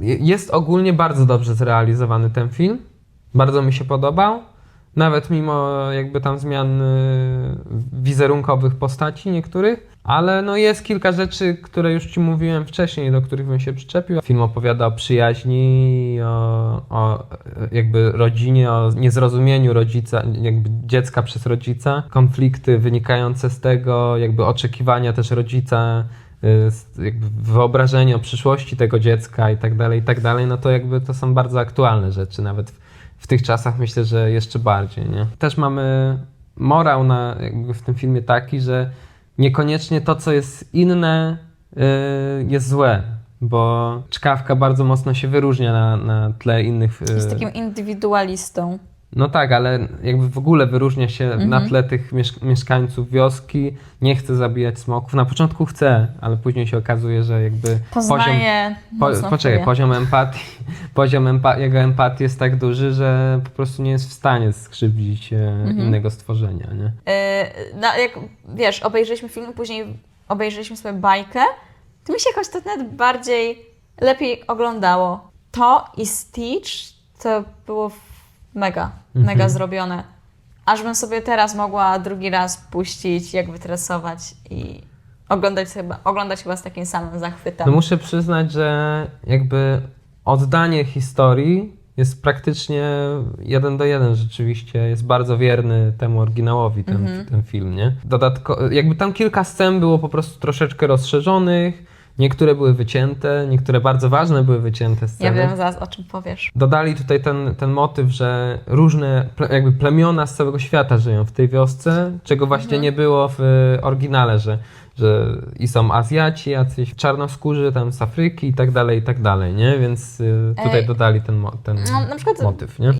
jest ogólnie bardzo dobrze zrealizowany ten film. Bardzo mi się podobał. Nawet mimo jakby tam zmian y, wizerunkowych postaci niektórych, ale no jest kilka rzeczy, które już Ci mówiłem wcześniej, do których bym się przyczepił. Film opowiada o przyjaźni, o, o jakby rodzinie, o niezrozumieniu rodzica, jakby dziecka przez rodzica, konflikty wynikające z tego, jakby oczekiwania też rodzica, wyobrażenie o przyszłości tego dziecka i tak dalej, i tak dalej, no to jakby to są bardzo aktualne rzeczy, nawet w, w tych czasach myślę, że jeszcze bardziej, nie? Też mamy morał na, w tym filmie taki, że niekoniecznie to, co jest inne, y, jest złe, bo czkawka bardzo mocno się wyróżnia na, na tle innych. y, Jest takim indywidualistą. No tak, ale jakby w ogóle wyróżnia się Mhm. na tle tych miesz- mieszkańców wioski. Nie chce zabijać smoków. Na początku chce, ale później się okazuje, że jakby Poznaje po, mocno w poczekaj, poziom empatii, poziom empa- jego empatii jest tak duży, że po prostu nie jest w stanie skrzywdzić Mhm. innego stworzenia, nie? Yy, na, jak wiesz, obejrzeliśmy film, później obejrzeliśmy sobie bajkę, to mi się jakoś to nawet bardziej lepiej oglądało. To i Stitch to było mega, mega zrobione. Aż bym sobie teraz mogła drugi raz puścić, jak wytresować i oglądać, sobie, oglądać chyba z takim samym zachwytem. No muszę przyznać, że jakby oddanie historii jest praktycznie jeden do jeden rzeczywiście. Jest bardzo wierny temu oryginałowi ten, Mhm. ten film, nie? Dodatko, jakby tam kilka scen było po prostu troszeczkę rozszerzonych, niektóre były wycięte, niektóre bardzo ważne były wycięte ja sceny. wiem zaraz o czym powiesz. Dodali tutaj ten, ten motyw, że różne jakby plemiona z całego świata żyją w tej wiosce, czego właśnie Mhm. nie było w y, oryginale, że, że i są Azjaci, jacyś czarnoskórzy tam z Afryki i tak dalej, i tak dalej, nie? Więc y, tutaj Ej. dodali ten, ten No, przykład motyw, nie?